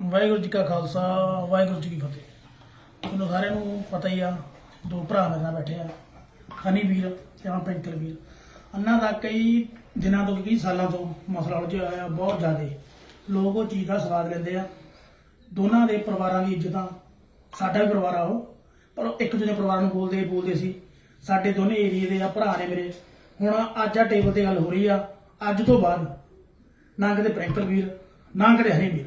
ਵਾਹਿਗੁਰੂ ਜੀ ਕਾ ਖਾਲਸਾ, ਵਾਹਿਗੁਰੂ ਜੀ ਕੀ ਫਤਿਹ। ਤੁਹਾਨੂੰ ਸਾਰਿਆਂ ਨੂੰ ਪਤਾ ਹੀ ਆ, ਦੋ ਭਰਾ ਮੇਰੇ ਨਾਲ ਬੈਠੇ ਆ, ਹਨੀ ਵੀਰ ਤੇ ਆ ਪੈਂਕਲ ਵੀਰ। ਅੰਨਾ ਦਾ ਕਈ ਦਿਨਾਂ ਤੋਂ, ਕਈ ਸਾਲਾਂ ਤੋਂ ਮਸਲਾ ਉਲਝਿਆ ਹੋਇਆ ਬਹੁਤ ਜ਼ਿਆਦਾ। ਲੋਕ ਉਹ ਚੀਜ਼ ਦਾ ਸਵਾਦ ਲੈਂਦੇ ਆ। ਦੋਨਾਂ ਦੇ ਪਰਿਵਾਰਾਂ ਦੀ ਇੱਜ਼ਤਾਂ, ਸਾਡਾ ਵੀ ਪਰਿਵਾਰ ਆ ਉਹ, ਪਰ ਉਹ ਇੱਕ ਦੂਜੇ ਪਰਿਵਾਰ ਨੂੰ ਬੋਲਦੇ ਬੋਲਦੇ ਸੀ। ਸਾਡੇ ਦੋਨੇ ਏਰੀਏ ਦੇ ਆ ਭਰਾ ਨੇ ਮੇਰੇ। ਹੁਣ ਅੱਜ ਆ ਟੇਬਲ ਤੇ ਗੱਲ ਹੋ ਰਹੀ ਆ, ਅੱਜ ਤੋਂ ਬਾਅਦ ਨਾ ਕਿਤੇ ਪ੍ਰੈਂਕਲ ਵੀਰ, ਨਾ ਕਿਤੇ ਹਨੀ ਵੀਰ।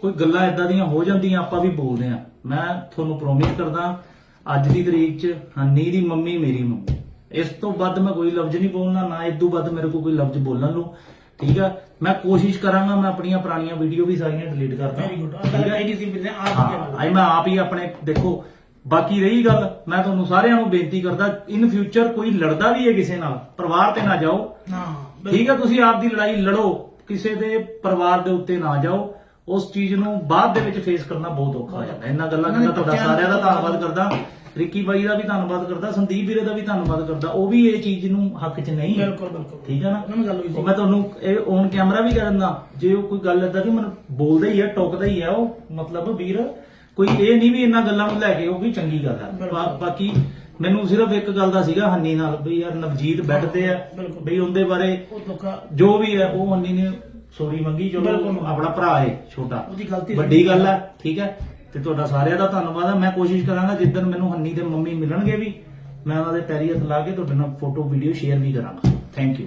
ਕੋਈ ਗੱਲਾਂ ਇਦਾਂ ਦੀਆਂ ਹੋ ਜਾਂਦੀਆਂ ਆਪਾਂ ਵੀ ਬੋਲਦੇ ਆ ਮੈਂ ਤੁਹਾਨੂੰ ਪ੍ਰੋਮਿਸ ਕਰਦਾ ਅੱਜ ਦੀ ਤਰੀਕ 'ਚ ਹੰਨੀ ਦੀ ਮੰਮੀ ਮੇਰੀ ਮੰਮੀ। ਇਸ ਤੋਂ ਵੱਧ ਮੈਂ ਕੋਈ ਲਫ਼ਜ਼ ਨਹੀਂ ਬੋਲਣਾ ਨਾ ਇਸ ਤੋਂ ਵੱਧ ਮੇਰੇ ਕੋਲ ਕੋਈ ਲਫ਼ਜ਼ ਬੋਲਣ ਨੂੰ। ਠੀਕ ਆ? ਮੈਂ ਕੋਸ਼ਿਸ਼ ਕਰਾਂਗਾ ਮੈਂ ਆਪਣੀਆਂ ਪੁਰਾਣੀਆਂ ਵੀਡੀਓ ਵੀ ਸਾਰੀਆਂ ਡਿਲੀਟ ਕਰਦਾ ਵੈਰੀ ਗੁੱਡ ਆ? ਗੱਲ ਕਹੀ ਸੀ ਵੀਰੇ ਆਪ ਹਾਂ ਮੈਂ ਆਪ ਹੀ ਆਪਣੇ ਦੇਖੋ ਬਾਕੀ ਰਹੀ ਗੱਲ ਮੈਂ ਤੁਹਾਨੂੰ ਸਾਰਿਆਂ ਨੂੰ ਬੇਨਤੀ ਕਰਦਾ ਇਨ ਫਿਊਚਰ ਕੋਈ ਲੜਦਾ ਵੀ ਹੈ ਕਿਸੇ ਨਾਲ ਪਰਿਵਾਰ ਤੇ ਨਾ ਜਾਓ। ਠੀਕ ਹੈ ਤੁਸੀਂ ਆਪ ਦੀ ਲੜਾਈ ਲੜੋ ਕਿਸੇ ਦੇ ਪਰਿਵਾਰ ਦੇ ਉੱਤੇ ਨਾ ਜਾਓ। ਉਸ ਚੀਜ਼ ਨੂੰ ਬਾਅਦ ਦੇ ਵਿੱਚ ਫੇਸ ਕਰਨਾ ਬਹੁਤ ਔਖਾ ਹੋ ਜਾਂਦਾ। ਇਹਨਾਂ ਗੱਲਾਂ ਉਹਨਾਂ ਨੇ ਦਾ ਤੁਹਾਡਾ ਸਾਰਿਆਂ ਦਾ ਧੰਨਵਾਦ ਕਰਦਾ ਰਿੱਕੀ ਬਾਈ ਦਾ ਵੀ ਧੰਨਵਾਦ ਕਰਦਾ ਸੰਦੀਪ ਵੀਰੇ ਦਾ ਵੀ ਧੰਨਵਾਦ ਕਰਦਾ। ਉਹ ਵੀ ਇਹ ਚੀਜ਼ ਨੂੰ ਹੱਕ 'ਚ ਨਹੀਂ ਬਿਲਕੁਲ ਬਿਲਕੁਲ। ਠੀਕ ਹੈ ਨਾ? ਉਹਨਾਂ ਨਾਲ ਗੱਲ ਹੋਈ ਸੀ। ਮੈਂ ਤੁਹਾਨੂੰ ਇਹ ਔਨ ਕੈਮਰਾ ਵੀ ਕਰਨ ਦਾ ਜੇ ਉਹ ਕੋਈ ਗੱਲ ਏਦਾਂ ਦੀ ਮੈਨੂੰ ਬੋਲਦਾ ਹੀ ਹੈ ਟੋਕਦਾ ਹੀ ਹੈ ਉਹ ਮਤਲਬ ਵੀਰ ਕੋਈ ਇਹ ਨਹੀਂ ਵੀ ਇਹਨਾਂ ਗੱਲਾਂ ਨੂੰ ਲੈ ਕੇ ਉਹ ਵੀ ਚੰਗੀ ਗੱਲ ਹੈ। ਬਾਕੀ ਮੈਨੂੰ ਸਿਰਫ ਇੱਕ ਗੱਲ ਦਾ ਸੀਗਾ ਹੰਨੀ ਨਾਲ ਵੀ ਯਾਰ ਨਵਜੀਤ ਬੈੱਡ ਤੇ ਆ ਬਿਲਕੁਲ। ਵੀ ਉਹਦੇ ਬਾਰੇ ਜੋ ਵੀ ਹੈ ਉਹ ਹੰਨੀ ਨੇ ਸੋਰੀ ਮੰਗੀ ਚਲੋ ਬਿਲਕੁਲ। ਆਪਣਾ ਭਰਾ ਹੈ ਛੋਟਾ। ਉਹਦੀ ਗਲਤੀ ਵੱਡੀ ਗੱਲ ਹੈ ਠੀਕ ਹੈ? ਤੇ ਤੁਹਾਡਾ ਸਾਰਿਆਂ ਦਾ ਧੰਨਵਾਦ ਹੈ ਮੈਂ ਕੋਸ਼ਿਸ਼ ਕਰਾਂਗਾ ਜਿੱਦਣ ਮੈਨੂੰ ਹੰਨੀ ਦੇ ਮੰਮੀ ਮਿਲਣਗੇ ਵੀ ਮੈਂ ਉਹਨਾਂ ਦੇ ਪੈਰੀ ਹੱਥ ਲਾ ਕੇ ਤੁਹਾਡੇ ਨਾਲ ਫੋਟੋ ਵੀਡੀਓ ਸ਼ੇਅਰ ਵੀ ਕਰਾਂਗਾ। ਥੈਂਕ ਯੂ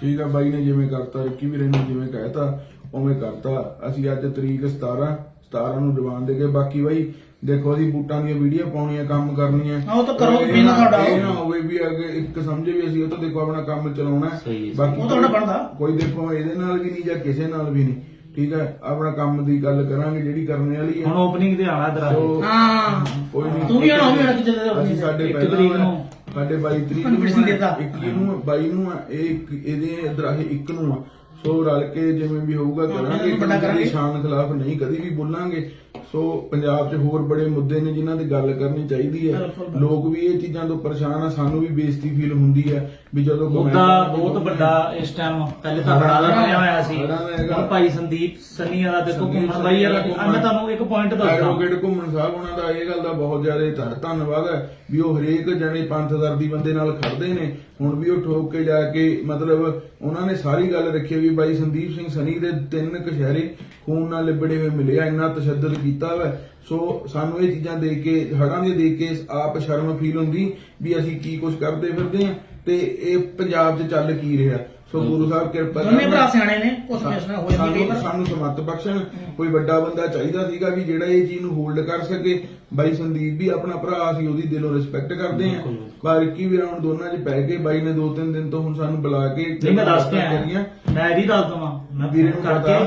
ਠੀਕ ਆ ਬਾਈ ਨੇ ਜਿਵੇਂ ਕਰਤਾ ਰਿੱਕੀ ਵੀਰੇ ਨੇ ਜਿਵੇਂ ਕਹਿਤਾ ਉਵੇਂ ਕਰਤਾ। ਅਸੀਂ ਅੱਜ ਤਰੀਕ 17 17 ਨੂੰ ਜਵਾਨ ਦੇ ਕੇ ਬਾਕੀ ਬਾਈ ਦੇਖੋ ਅਸੀਂ ਬੂਟਾਂ ਦੀਆਂ ਵੀਡੀਓ ਪਾਉਣੀਆਂ ਕੰਮ ਕਰਨੀਆਂ ਹਾਂ, ਉਹ ਤਾਂ ਕਰੋ ਇਹ ਵੀ ਨਾ ਤੁਹਾਡਾ। ਇਹ ਨਾ ਹੋਵੇ ਵੀ ਅੱਗੇ ਇੱਕ ਸਮਝੇ ਵੀ ਅਸੀਂ ਉਹ ਤਾਂ ਦੇਖੋ ਆਪਣਾ ਕੰਮ ਚਲਾਉਣਾ। ਬਾਕੀ ਉਹ ਤਾਂ ਤੁਹਾਡਾ ਬਣਦਾ। ਕੋਈ ਦੇਖੋ ਇਹਦੇ ਨਾਲ ਵੀ ਨਹੀਂ ਜਾਂ ਕਿਸੇ ਨਾਲ ਵੀ ਨਹੀਂ ਠੀਕ ਹੈ ਆਪਣਾ ਕੰਮ ਦੀ ਗੱਲ ਕਰਾਂਗੇ ਜਿਹੜੀ ਕਰਨੇ ਵਾਲੀ ਹੈ ਹੁਣ ਓਪਨਿੰਗ ਤੇ ਆਣਾ ਸੋ ਹਾਂ ਕੋਈ ਨਹੀਂ ਤੂੰ ਵੀ ਆਉਣਾ, ਉਹ ਵੀ ਆਉਣਾ ਕਿਤੇ ਦਾ ਅਸੀਂ ਸਾਡੇ ਪਹਿਲਾਂ। ਸਾਡੇ 22 ਤਰੀਕ ਨੂੰ ਕਿਸੇ ਦੇਤਾ। 21 ਨੂੰ 22 ਨੂੰ ਇਹ ਇੱਕ- ਇਹਦੇ ਇਧਰ ਇਹ ਇੱਕ ਨੂੰ ਆ ਸੋ ਰਲ ਕੇ ਜਿਵੇਂ ਵੀ ਹੋਊਗਾ ਕਰਾਂਗੇ ਵੱਡਾ ਕਰਾਂਗੇ। ਸ਼ਾਨ ਖਿਲਾਫ ਨਹੀਂ ਕਦੀ ਵੀ ਬੋਲਾਂਗੇ ਸੋ ਪੰਜਾਬ 'ਚ ਹੋਰ ਬੜੇ ਮੁੱਦੇ ਨੇ ਜਿਨ੍ਹਾਂ ਦੀ ਗੱਲ ਕਰਨੀ ਚਾਹੀਦੀ ਹੈ। ਲੋਕ ਵੀ ਇਹ ਚੀਜ਼ਾਂ ਤੋਂ ਪਰੇਸ਼ਾਨ ਆ ਸਾਨੂੰ ਵੀ ਬੇਇੱਜ਼ਤੀ ਫੀਲ ਹੁੰਦੀ ਹੈ ਵੀ ਜਦੋਂ ਮੁੱਦਾ ਬਹੁਤ ਵੱਡਾ ਇਸ ਟਾਈਮ ਪਹਿਲੇ ਤਾਂ ਦਾ ਬਣਿਆ ਹੋਇਆ ਸੀ। ਹੁਣ ਭਾਈ ਸੰਦੀਪ ਸੰਨੀ ਵਾਲਾ ਦੇਖੋ ਘੁੰਮਣ ਬਾਈ ਵਾਲਾ ਮੈਂ ਤੁਹਾਨੂੰ ਇੱਕ ਪੁਆਇੰਟ ਦੱਸਦਾ ਐਡਵੋਕੇਟ ਘੁੰਮਣ ਸਾਹਿਬ ਉਹਨਾਂ ਦਾ ਇਹ ਗੱਲ ਦਾ ਬਹੁਤ ਜ਼ਿਆਦਾ ਧੰਨ- ਧੰਨਵਾਦ ਹੈ ਵੀ ਉਹ ਹਰੇਕ ਜਣੇ ਪੰਥ ਦਰਦੀ ਬੰਦੇ ਨਾਲ ਖੜਦੇ ਨੇ ਹੁਣ ਵੀ ਉਹ ਠੋਕ ਕੇ ਜਾ ਕੇ, ਮਤਲਬ ਉਹਨਾਂ ਨੇ ਸਾਰੀ ਗੱਲ ਰੱਖੀ ਵੀ ਬਾਈ ਸੰਦੀਪ ਸਿੰਘ ਸਨੀ ਦੇ ਤਿੰਨ ਕਸ਼ਹਿਰੇ ਖੂਨ ਨਾਲ ਲਿਬੜੇ ਹੋਏ ਮਿਲੇ ਆ, ਇੰਨਾ ਤਸ਼ੱਦਦ ਕੀਤਾ ਵਾ। ਸੋ ਸਾਨੂੰ ਇਹ ਚੀਜ਼ਾਂ ਦੇਖ ਕੇ ਹੜਾਂ ਦੇ ਦੇਖ ਕੇ ਆਪ ਸ਼ਰਮ ਫੀਲ ਹੁੰਦੀ ਵੀ ਅਸੀਂ ਕੀ ਕੁਝ ਕਰਦੇ ਫਿਰਦੇ ਆ ਤੇ ਇਹ ਪੰਜਾਬ 'ਚ ਚੱਲ ਕੀ ਰਿਹਾ। ਸੋ ਗੁਰੂ ਸਾਹਿਬ ਕਿਰਪਾ ਦੋਨੇ। ਭਰਾ ਸਿਆਣੇ ਨੇ ਕੁਛ ਫੈਸਲਾ ਹੋ ਜਾਂਦੀ ਕਈ ਸਾਨੂੰ ਵਾਰ ਸਾਨੂੰ ਸਮੱਤ ਬਖਸ਼ਣ। ਕੋਈ ਵੱਡਾ ਬੰਦਾ ਚਾਹੀਦਾ ਸੀਗਾ ਵੀ ਜਿਹੜਾ ਇਹ ਚੀਜ਼ ਨੂੰ ਹੋਲਡ ਕਰ ਸਕੇ। ਬਾਈ ਸੰਦੀਪ ਵੀ ਆਪਣਾ ਭਰਾ ਸੀ ਉਹਦੀ ਦਿਲੋਂ ਰਿਸਪੈਕਟ ਕਰਦੇ ਆ ਬਿਲਕੁਲ। ਪਰ ਕੀ ਵੀ ਰਾਉਂਡ ਦੋਨਾਂ 'ਚ ਪੈ ਕੇ ਬਾਈ ਨੇ ਦੋ ਤਿੰਨ ਦਿਨ ਤੋਂ ਹੁਣ ਸਾਨੂੰ ਬੁਲਾ ਕੇ ਨਹੀਂ ਮੈਂ ਦੱਸ ਕੇ। ਆਇਆ ਮੈਂ ਵੀ ਦੱਸ ਦਵਾਂ। ਮੈਂ ਵੀਰੇ ਨੂੰ ਕਰਕੇ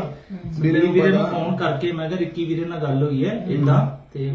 ਵੀਰੇ ਨੂੰ ਵੀਰੇ ਨੂੰ। ਫੋਨ ਕਰਕੇ ਮੈਂ ਕਿਹਾ ਰਿੱਕੀ ਵੀਰੇ ਨਾਲ ਗੱਲ ਹੋਈ ਹੈ ਇਦਾਂ ਤੇ